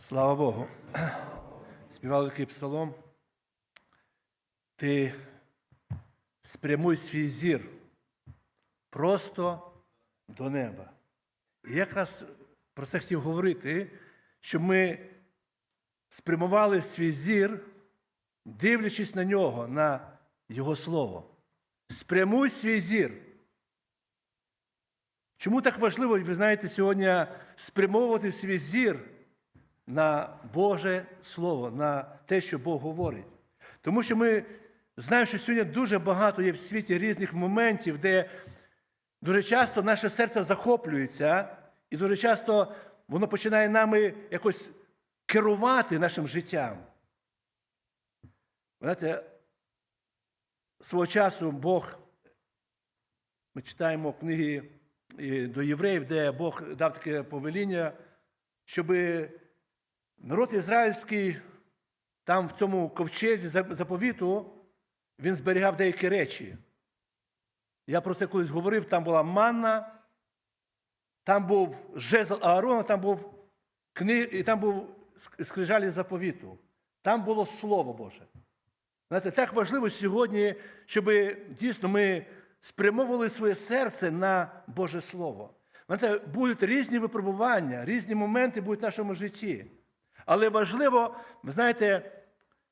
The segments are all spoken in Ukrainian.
Слава Богу. Співали такий псалом. Ти спрямуй свій зір просто до неба. І якраз про це хотів говорити, щоб ми спрямували свій зір, дивлячись на нього, на Його Слово. Спрямуй свій зір. Чому так важливо, ви знаєте, сьогодні спрямовувати свій зір на Боже Слово, на те, що Бог говорить? Тому що ми знаємо, що сьогодні дуже багато є в світі різних моментів, де дуже часто наше серце захоплюється, і дуже часто воно починає нами якось керувати нашим життям. Знаєте, свого часу Бог, ми читаємо книги е, до євреїв, де Бог дав таке повеління, щоб народ ізраїльський там в цьому ковчезі заповіту він зберігав деякі речі. Я про це колись говорив, там була манна, там був жезл Аарона, там був книг, і там був скрижалі заповіту. Там було Слово Боже. Знаєте, так важливо сьогодні, щоб дійсно ми спрямовували своє серце на Боже Слово. Знаєте, будуть різні випробування, різні моменти будуть в нашому житті. Але важливо, ви знаєте,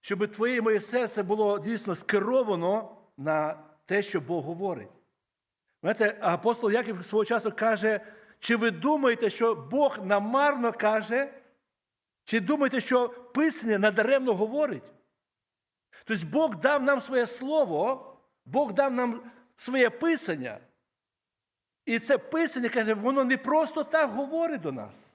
щоб твоє і моє серце було дійсно скеровано на те, що Бог говорить. Знаєте, апостол Яків свого часу каже, чи ви думаєте, що Бог намарно каже, чи думаєте, що Писання надаремно говорить? Тобто Бог дав нам своє слово, Бог дав нам своє писання. І це писання, каже, воно не просто так говорить до нас.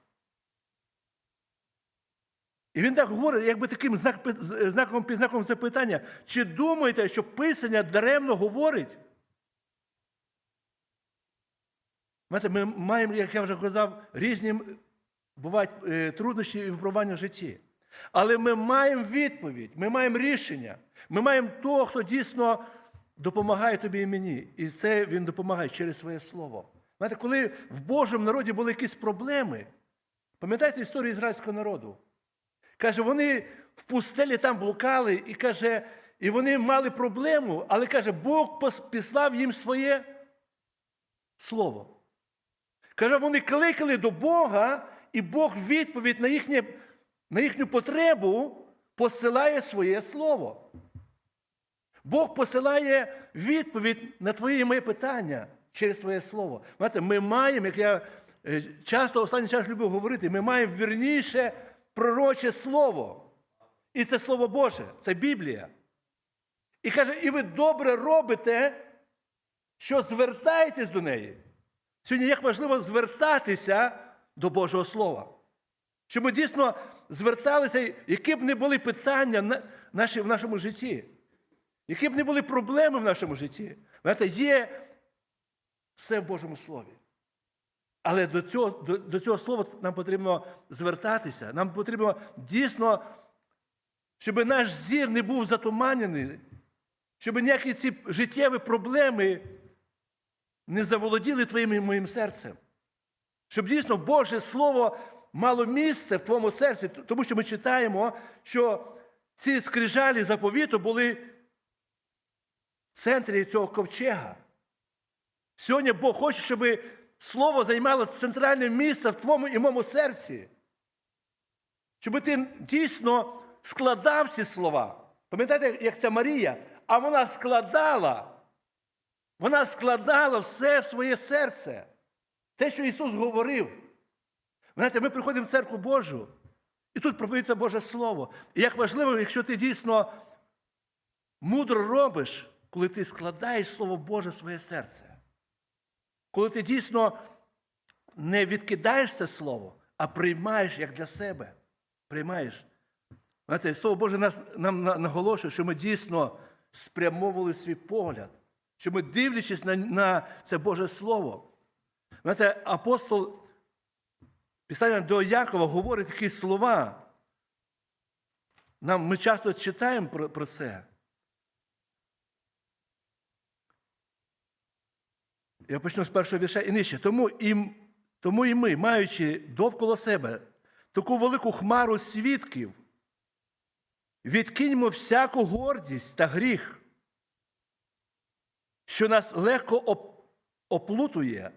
І він так говорить, якби таким знак, знаком підзнаком запитання, чи думаєте, що Писання даремно говорить? Ми маємо, як я вже казав, різні бувають е, труднощі і випробування в житті. Але ми маємо відповідь, ми маємо рішення, ми маємо того, хто дійсно допомагає тобі і мені. І це він допомагає через своє слово. Знаєте, коли в Божому народі були якісь проблеми, пам'ятаєте історію ізраїльського народу? Каже, вони в пустелі там блукали, і каже, і вони мали проблему, але каже, Бог післав їм своє слово. Каже, вони кликали до Бога, і Бог відповідь на, їхнє, на їхню потребу посилає своє слово. Бог посилає відповідь на твої і мої питання через своє слово. Знаєте, Ми маємо, як я е, часто останній час люблю говорити, ми маємо вірніше пророче слово. І це Слово Боже, це Біблія. І каже, і ви добре робите, що звертаєтесь до неї. Сьогодні як важливо звертатися до Божого Слова. Щоб ми дійсно зверталися, які б не були питання в нашому житті, які б не були проблеми в нашому житті. Знаєте, є все в Божому Слові. Але до цього до, до цього слова нам потрібно звертатися. Нам потрібно дійсно, щоб наш зір не був затуманений, щоб ніякі ці життєві проблеми не заволоділи твоїм і моїм серцем. Щоб дійсно Боже Слово мало місце в твоєму серці, тому що ми читаємо, що ці скрижалі заповіту були в центрі цього ковчега. Сьогодні Бог хоче, щоб Слово займало центральне місце в твоєму і моєму серці. Щоб ти дійсно складав ці слова. Пам'ятаєте, як ця Марія? А вона складала. Вона складала все в своє серце. Те, що Ісус говорив. Знаєте, ми приходимо в церкву Божу, і тут проповідується Боже Слово. І як важливо, якщо ти дійсно мудро робиш, коли ти складаєш Слово Боже в своє серце. Коли ти дійсно не відкидаєш це слово, а приймаєш як для себе. Приймаєш. Знаєте, Слово Боже нас, нам наголошує, що ми дійсно спрямовували свій погляд, що ми, дивлячись на на це Боже Слово. Знаєте, апостол Писання до Якова говорить такі слова. Нам, Ми часто читаємо про, про це. Я почну з першого вірша і нижче. Тому і, тому і ми, маючи довкола себе таку велику хмару свідків, відкиньмо всяку гордість та гріх, що нас легко оп- оплутує,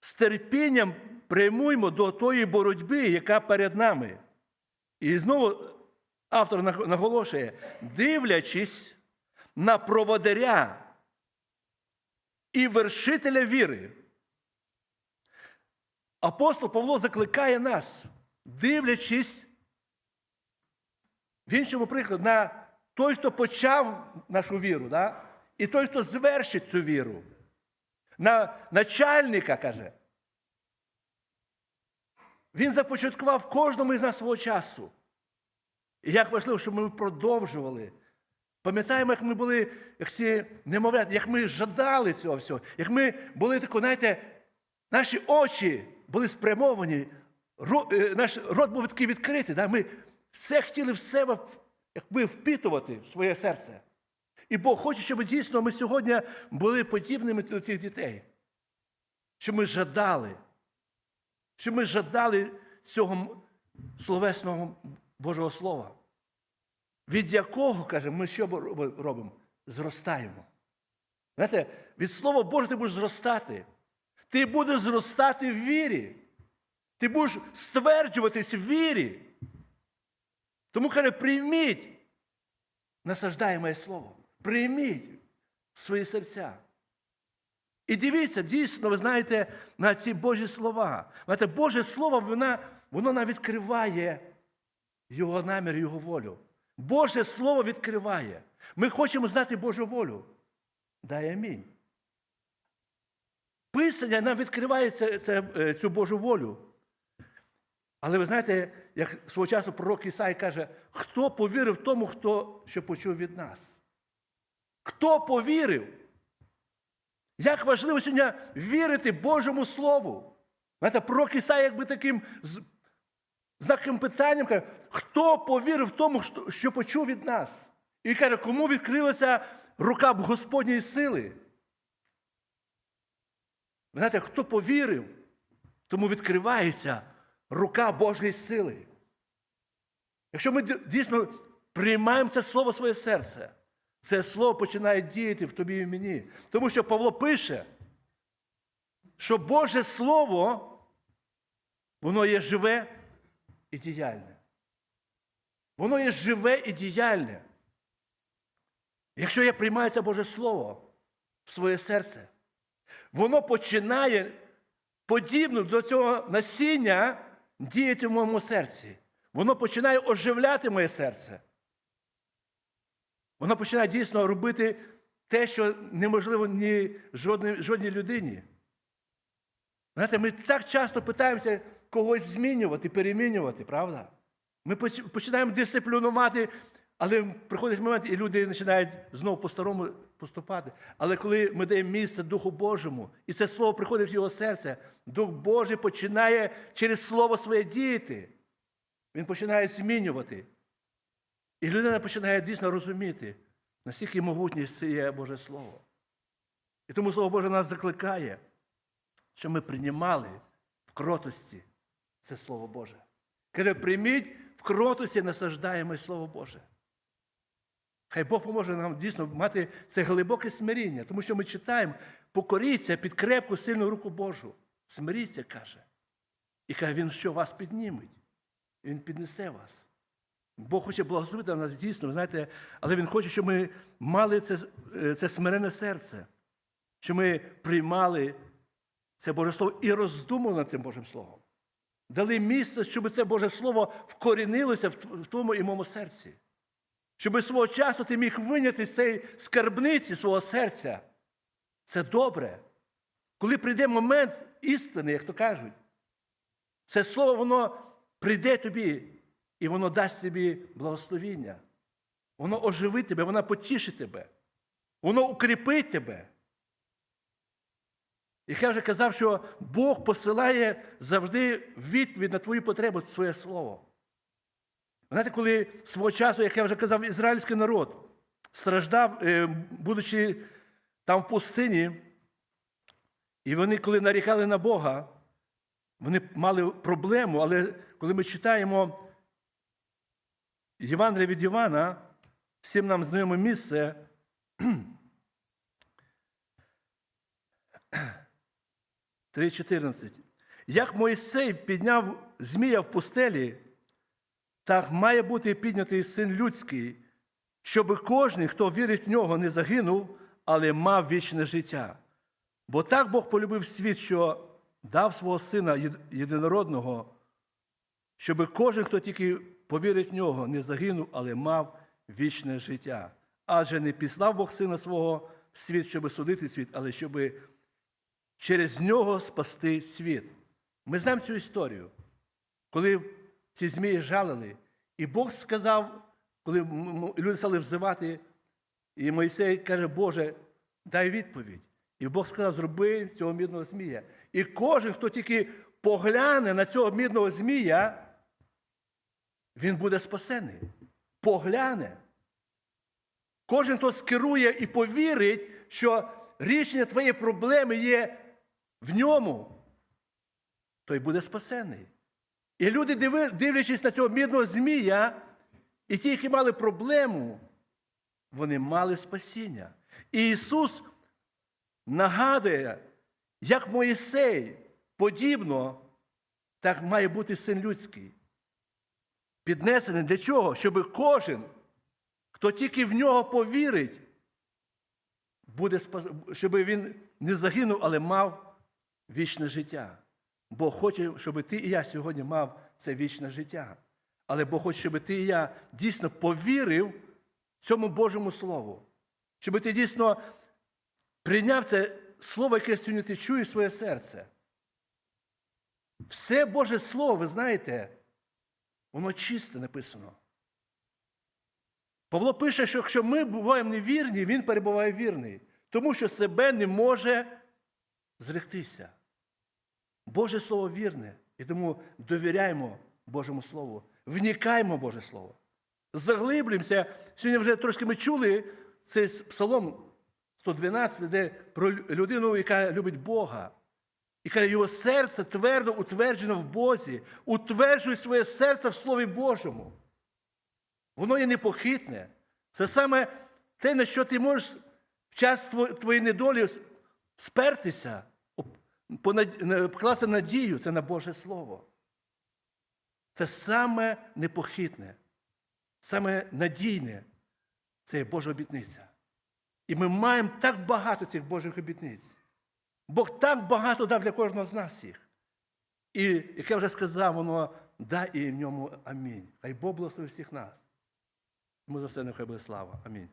з терпінням приймуємо до тої боротьби, яка перед нами. І знову автор наголошує, дивлячись на проводаря і вершителя віри. Апостол Павло закликає нас, дивлячись в іншому прикладі, на той, хто почав нашу віру, да? і той, хто звершить цю віру. На начальника каже. Він започаткував кожному із нас свого часу. І як важливо, щоб ми продовжували. Пам'ятаємо, як ми були, як ці немовляти, як ми жадали цього всього, як ми були тако, знаєте, наші очі були спрямовані, е, наш рот був такий відкритий. Да? Ми все хотіли в себе якби впитувати в своє серце. І Бог хоче, щоб дійсно ми сьогодні були подібними до цих дітей. Щоб ми жадали, щоб ми жадали цього словесного Божого Слова, від якого, каже, ми що робимо? Зростаємо. Знаєте, від Слова Божого ти будеш зростати. Ти будеш зростати в вірі. Ти будеш стверджуватись в вірі. Тому каже, прийміть, насаждає моє слово. Прийміть свої серця. І дивіться, дійсно, ви знаєте, на ці Божі слова. Знаєте, Боже Слово, вона, воно нам відкриває Його намір, Його волю. Боже Слово відкриває. Ми хочемо знати Божу волю. Дай амінь. Писання нам відкриває це, це, е, цю Божу волю. Але ви знаєте, як свого часу пророк Ісай каже, хто повірив тому, хто що почув від нас? Хто повірив? Як важливо сьогодні вірити Божому Слову? Знаєте, пророк Ісай якби таким знаком питанням каже, хто повірив тому, що почув від нас? І каже, кому відкрилася рука Господньої сили? Ви знаєте, хто повірив, тому відкривається рука Божої сили. Якщо ми дійсно приймаємо це слово в своє серце, це слово починає діяти в тобі і в мені. Тому що Павло пише, що Боже Слово, воно є живе і діяльне. Воно є живе і діяльне. Якщо я приймаю це Боже Слово в своє серце, воно починає подібно до цього насіння діяти в моєму серці. Воно починає оживляти моє серце. Воно починає дійсно робити те, що неможливо ні жодній, жодній людині. Знаєте, ми так часто питаємося когось змінювати, перемінювати, правда? Ми починаємо дисциплінувати, але приходить момент, і люди починають знову по-старому поступати. Але коли ми даємо місце Духу Божому, і це слово приходить в його серце, Дух Божий починає через слово своє діяти. Він починає змінювати. І людина починає дійсно розуміти, наскільки могутність це є Боже Слово. І тому Слово Боже нас закликає, що ми приймали в кротості це Слово Боже. Каже, прийміть в кротості насаждаємо Слово Боже. Хай Бог поможе нам дійсно мати це глибоке смиріння, тому що ми читаємо, покоріться під крепку сильну руку Божу. Смиріться, каже. І каже, Він що вас підніметь, Він піднесе вас. Бог хоче благословити нас дійсно, знаєте, але Він хоче, щоб ми мали це, е, це смирене серце, щоб ми приймали це Боже Слово і роздумували над цим Божим Словом. Дали місце, щоб це Боже Слово вкорінилося в тв- твоєму і моєму серці. Щоб свого часу ти міг виняти з цієї скарбниці свого серця. Це добре. Коли прийде момент істини, як то кажуть, це слово воно прийде тобі, і воно дасть тобі благословіння. Воно оживить тебе, воно потішить тебе, воно укріпить тебе. Як я вже казав, що Бог посилає завжди відповідь на твою потребу своє слово. Знаєте, коли свого часу, як я вже казав, ізраїльський народ страждав, е, будучи там в пустині, і вони, коли нарікали на Бога, вони мали проблему, але коли ми читаємо Євангелія від Івана, всім нам знайоме місце. 3.14. Як Мойсей підняв змія в пустелі, так має бути піднятий син людський, щоб кожен, хто вірить в нього, не загинув, але мав вічне життя. Бо так Бог полюбив світ, що дав свого сина єдинородного, щоб кожен, хто тільки повірить в нього, не загинув, але мав вічне життя. Адже не післав Бог сина свого в світ, щоб судити світ, але щоб через нього спасти світ. Ми знаємо цю історію, коли ці змії жалили, і Бог сказав, коли люди стали взивати, і Мойсей каже, Боже, дай відповідь. І Бог сказав, зроби цього мідного змія. І кожен, хто тільки погляне на цього мідного змія, він буде спасений. Погляне. Кожен, хто скерує і повірить, що рішення твоєї проблеми є в ньому, той буде спасений. І люди, дивлячись на цього мідного змія, і ті, які мали проблему, вони мали спасіння. І Ісус нагадує, як Моїсей подібно, так має бути син людський. Піднесений для чого? Щоб кожен, хто тільки в нього повірить, буде щоб він не загинув, але мав вічне життя. Бог хоче, щоб ти і я сьогодні мав це вічне життя. Але Бог хоче, щоб ти і я дійсно повірив цьому Божому Слову. Щоб ти дійсно прийняв це слово, яке сьогодні ти чуєш своє серце. Все Боже Слово, ви знаєте, воно чисте написано. Павло пише, що якщо ми буваємо невірні, він перебуває вірний, тому що себе не може зректися. Боже Слово вірне, і тому довіряємо Божому Слову, вникаємо в Боже Слово. Заглиблюємося. Сьогодні вже трошки ми чули цей псалом 112, де про людину, яка любить Бога. І каже, його серце твердо утверджено в Бозі, утверджує своє серце в Слові Божому. Воно є непохитне. Це саме те, на що ти можеш в час твоєї недолі спертися, оп- покласти надію, це на Боже Слово. Це саме непохитне, саме надійне це є Божа обітниця. І ми маємо так багато цих Божих обітниць. Бог так багато дав для кожного з нас їх. І, як я вже сказав, воно да і в ньому амінь. Хай Бог благословить всіх нас. Йому за все нехай буде слава. Амінь.